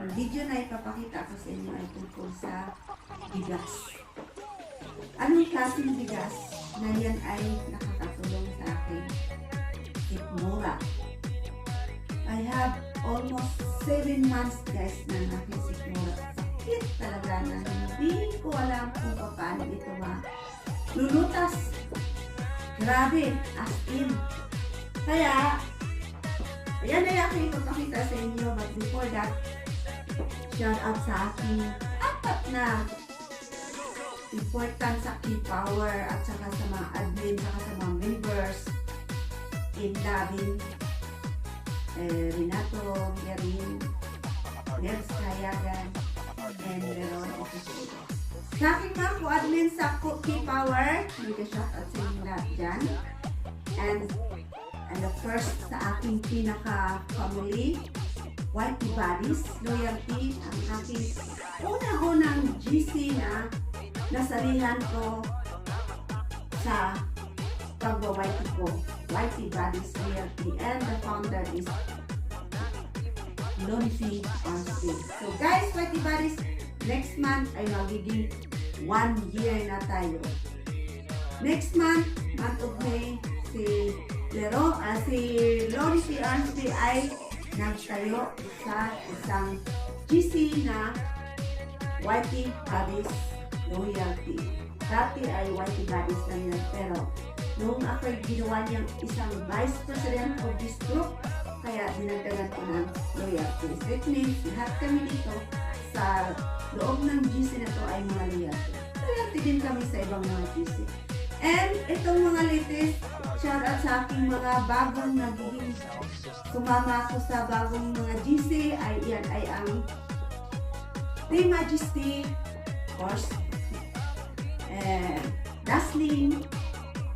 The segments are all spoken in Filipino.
ang video na ipapakita ko sa inyo ay tungkol sa bigas. Anong klaseng bigas na yan ay nakakatulong sa akin? Sikmura. I have almost 7 months guys na aking sikmura. Sakit talaga na hindi ko alam kung paano ito ma lulutas. Grabe, as in. Kaya, Ayan na yung aking ipapakita sa inyo. But before that, shout out sa aking apat na important sa key power at saka sa mga admin, saka sa mga members in Labin, eh, Renato, Garin, Nels Kayagan, and Veron Official. Sa aking mga co-admin sa key power, may shout out sa inyo lahat dyan. And And the first sa aking pinaka-family, Whitey Buddies, Loyalty, ang aking unang-unang GC na nasalihan ko sa pagwa-Whitey ko. Whitey Buddies, Loyalty. And the founder is Lonzy Armstrong. So guys, Whitey Buddies, next month ay magiging one year na tayo. Next month, month of May, si Lero, ah, si P. Armstrong ay nagtayo sa isang GC na Whitey Buddies Loyalty. Dati ay Whitey Buddies lang yan, pero nung ako'y ginawa niyang isang vice president of this group, kaya dinagdagan ko ng loyalty. So it means lahat kami dito sa loob ng GC na to ay mga loyalty. Loyalty din kami sa ibang mga GC. And itong mga latest, shout out sa aking mga bagong nagiging sumama ako sa bagong mga GC ay yan ay ang Team Majesty, of course, and Daslin,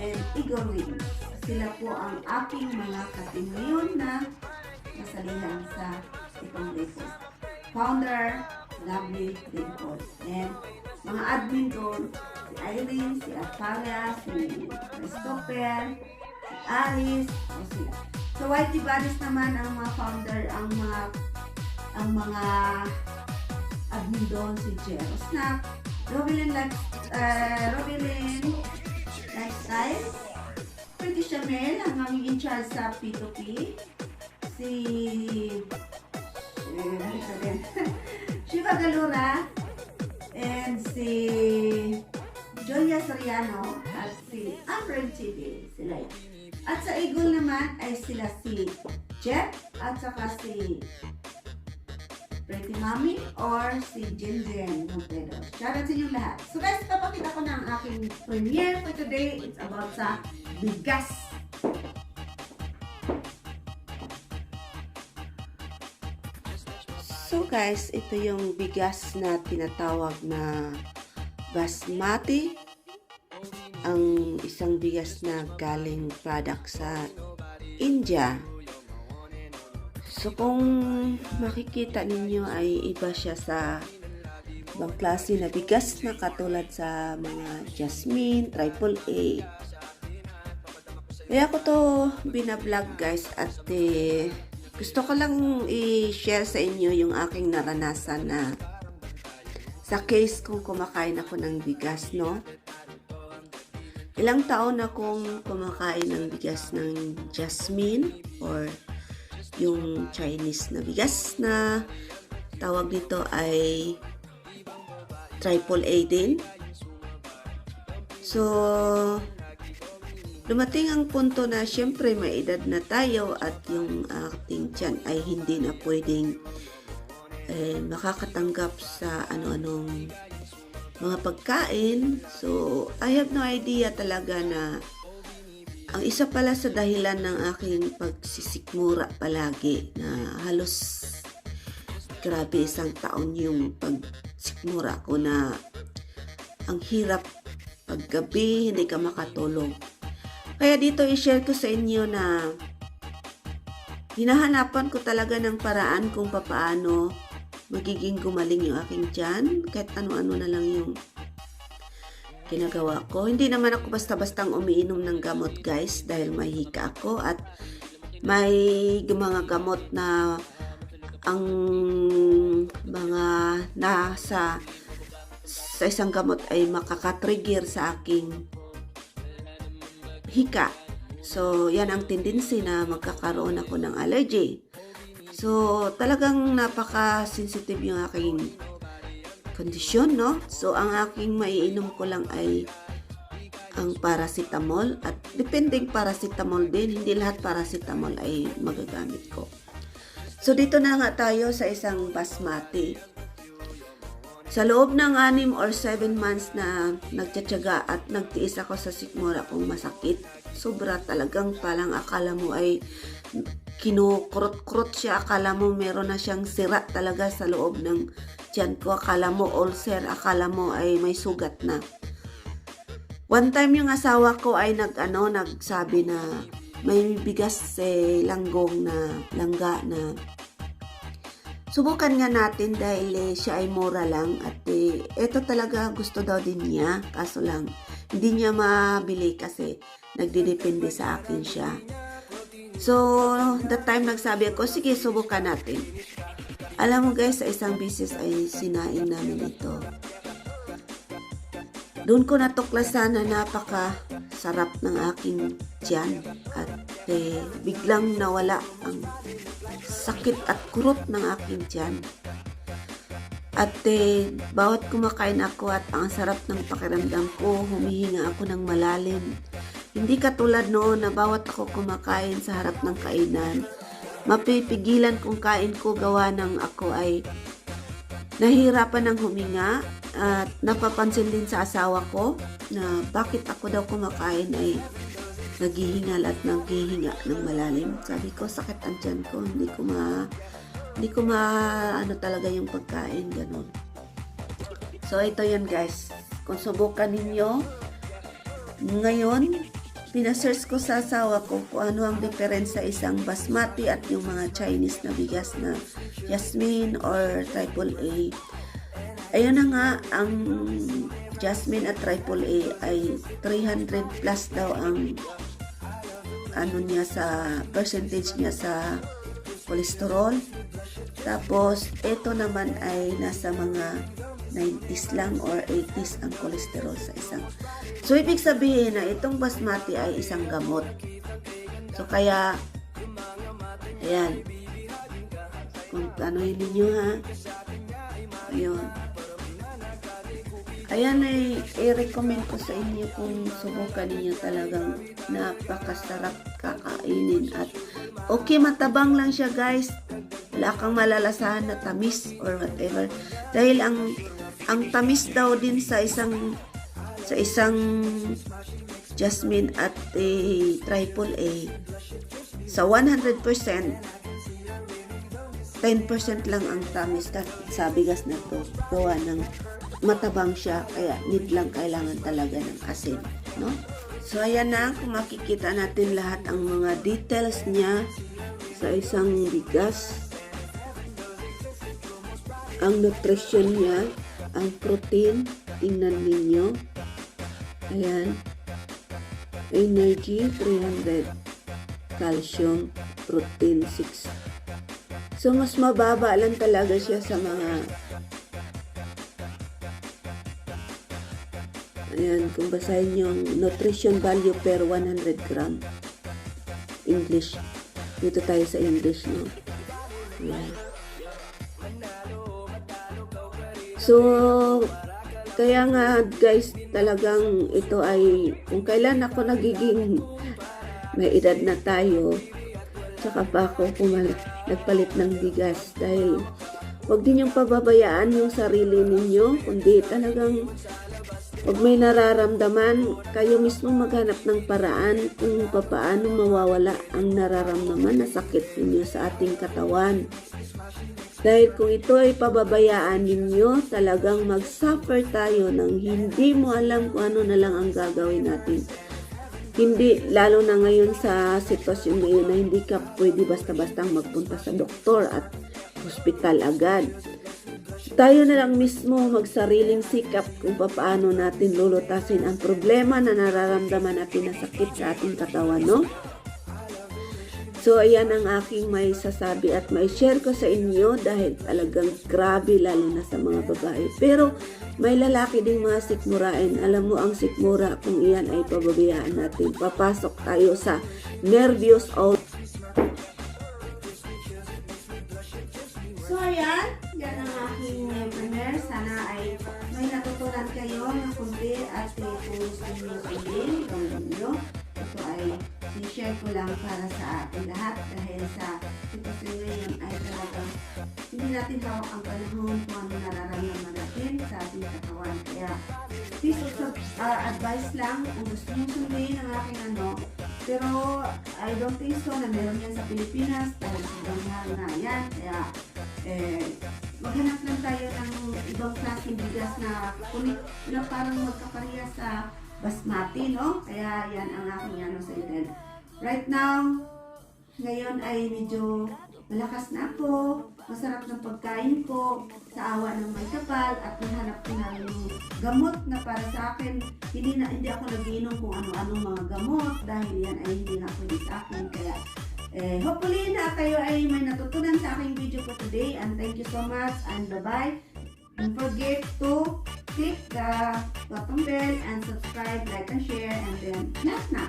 and Igor Wings. Sila po ang aking mga katim ngayon na nasalihan sa itong latest. Founder, Lovely Dimple. And mga admin doon, si Irene, si Atalia, si Christopher, si Alice, o sila. So, Whitey Buddies naman ang mga founder, ang mga ang mga admin doon, si Jero Snack, Robilin Life, uh, Robilin Lifestyle, Pretty Chanel, ang aming in charge sa P2P, si eh, Shiva Galura, and si Julia Soriano at si Amber TV, sila yan. At sa Eagle naman ay sila si Jeff at saka si Pretty Mommy or si Jinjen Montero. Shoutout sa inyo lahat. So guys, papakita ko na ang aking premiere for today. It's about sa bigas. So guys, ito yung bigas na tinatawag na basmati. Ang isang bigas na galing product sa India. So kung makikita ninyo ay iba siya sa ibang klase na bigas na katulad sa mga jasmine, triple A. Kaya ko to binablog guys at eh, gusto ko lang i-share sa inyo yung aking naranasan na sa case kung kumakain ako ng bigas, no? Ilang taon akong kumakain ng bigas ng jasmine or yung Chinese na bigas na tawag nito ay triple A din. So, dumating ang punto na syempre may edad na tayo at yung ating tiyan ay hindi na pwedeng eh, makakatanggap sa ano-anong mga pagkain. So, I have no idea talaga na ang isa pala sa dahilan ng aking pagsisikmura palagi na halos grabe isang taon yung pagsikmura ko na ang hirap paggabi, hindi ka makatulog. Kaya dito i-share ko sa inyo na hinahanapan ko talaga ng paraan kung papaano magiging gumaling yung aking tiyan. Kahit ano-ano na lang yung ginagawa ko. Hindi naman ako basta-bastang umiinom ng gamot guys dahil may hika ako at may mga gamot na ang mga nasa sa isang gamot ay makakatrigger sa aking hika. So, yan ang tendency na magkakaroon ako ng allergy. So, talagang napaka-sensitive yung aking kondisyon, no? So, ang aking maiinom ko lang ay ang paracetamol at depending paracetamol din, hindi lahat paracetamol ay magagamit ko. So, dito na nga tayo sa isang basmati. Sa loob ng 6 or 7 months na nagtsatsaga at nagtiis ako sa sikmura kung masakit, sobra talagang palang akala mo ay kinukurot-kurot siya, akala mo meron na siyang sira talaga sa loob ng tiyan ko, akala mo ulcer, akala mo ay may sugat na. One time yung asawa ko ay nag ano, nagsabi na may bigas eh, langgong na langga na subukan nga natin dahil eh, siya ay mura lang at eh, ito talaga gusto daw din niya kaso lang hindi niya mabili kasi nagdidepende sa akin siya. So, that time nagsabi ako, sige, subukan natin. Alam mo guys, sa isang business ay sinain namin ito. Doon ko natuklasan na napaka sarap ng aking tiyan at eh, biglang nawala ang sakit at kurot ng aking tiyan. At eh, bawat kumakain ako at ang sarap ng pakiramdam ko, humihinga ako ng malalim. Hindi katulad noon na bawat ako kumakain sa harap ng kainan, mapipigilan kung kain ko gawa ng ako ay nahihirapan ng huminga at napapansin din sa asawa ko na bakit ako daw kumakain ay naghihingal at naghihinga ng malalim. Sabi ko, sakit ang tiyan ko. Hindi ko ma... Hindi ko ma... Ano talaga yung pagkain. Ganun. So, ito yan guys. Kung subukan ninyo, ngayon, pinasearch ko sa asawa ko kung ano ang difference sa isang basmati at yung mga Chinese na bigas na jasmine or triple A. Ayun na nga, ang jasmine at triple A ay 300 plus daw ang ano niya sa percentage niya sa cholesterol. Tapos, ito naman ay nasa mga 90s lang or 80s ang cholesterol sa isang. So, ibig sabihin na itong basmati ay isang gamot. So, kaya, ayan. Kung yun ninyo ha. Ayun. Ayan ay i-recommend ko sa inyo kung subukan ninyo talagang napakasarap kakainin at okay matabang lang siya guys wala kang malalasahan na tamis or whatever dahil ang ang tamis daw din sa isang sa isang jasmine at eh, triple A sa 100% 10% lang ang tamis sa, sa bigas na to. Gawa ng matabang siya kaya need lang kailangan talaga ng asin no? So ayan na kung makikita natin lahat ang mga details niya sa isang bigas ang nutrition niya ang protein tingnan ninyo ayan energy 300 calcium protein 6 so mas mababa lang talaga siya sa mga Ayan, kung basahin yung nutrition value per 100 gram. English. Dito tayo sa English, no? Ayan. So, kaya nga guys, talagang ito ay, kung kailan ako nagiging may edad na tayo, tsaka pa ako pumalit, nagpalit ng bigas dahil Huwag din yung pababayaan yung sarili ninyo, kundi talagang Huwag may nararamdaman, kayo mismo maghanap ng paraan kung papaano mawawala ang nararamdaman na sakit ninyo sa ating katawan. Dahil kung ito ay pababayaan ninyo, talagang mag-suffer tayo ng hindi mo alam kung ano na lang ang gagawin natin. Hindi, lalo na ngayon sa sitwasyon ngayon na hindi ka pwede basta-bastang magpunta sa doktor at hospital agad tayo na lang mismo magsariling sikap kung paano natin lulutasin ang problema na nararamdaman natin na sakit sa ating katawan, no? So, ayan ang aking may sasabi at may share ko sa inyo dahil talagang grabe lalo na sa mga babae. Pero, may lalaki ding mga sikmurain. Alam mo ang sikmura kung iyan ay pababayaan natin. Papasok tayo sa nervyos out. So, ayan. Yan ang aking premiere. Sana ay may natutunan kayo ng kunti at eh, kung gusto nyo sabihin, gawin nyo. Ito ay i-share ko lang para sa ating lahat dahil sa sitwasyon ngayon ay talagang hindi natin hawak ang panahon kung ano nararamdaman natin sa ating katawan. Kaya, piece of uh, advice lang kung gusto nyo sundin ang aking ano. Pero, I don't think so na meron yan sa Pilipinas dahil sobrang mahal na yan. Kaya, eh, maghanap lang tayo ng ibang klaseng bigas na na parang magkapareha sa basmati, no? Kaya yan ang aking ano sa inyo. Right now, ngayon ay medyo malakas na ako, masarap ng pagkain ko, sa awa ng may kapal, at nahanap ko na yung gamot na para sa akin. Hindi na hindi ako nagiinom kung ano-ano mga gamot dahil yan ay hindi na pwede sa akin. Kaya eh, hopefully na kayo ay may natutunan sa aking video ko today and thank you so much and bye-bye. Don't forget to click the button bell and subscribe, like and share and then lahat na.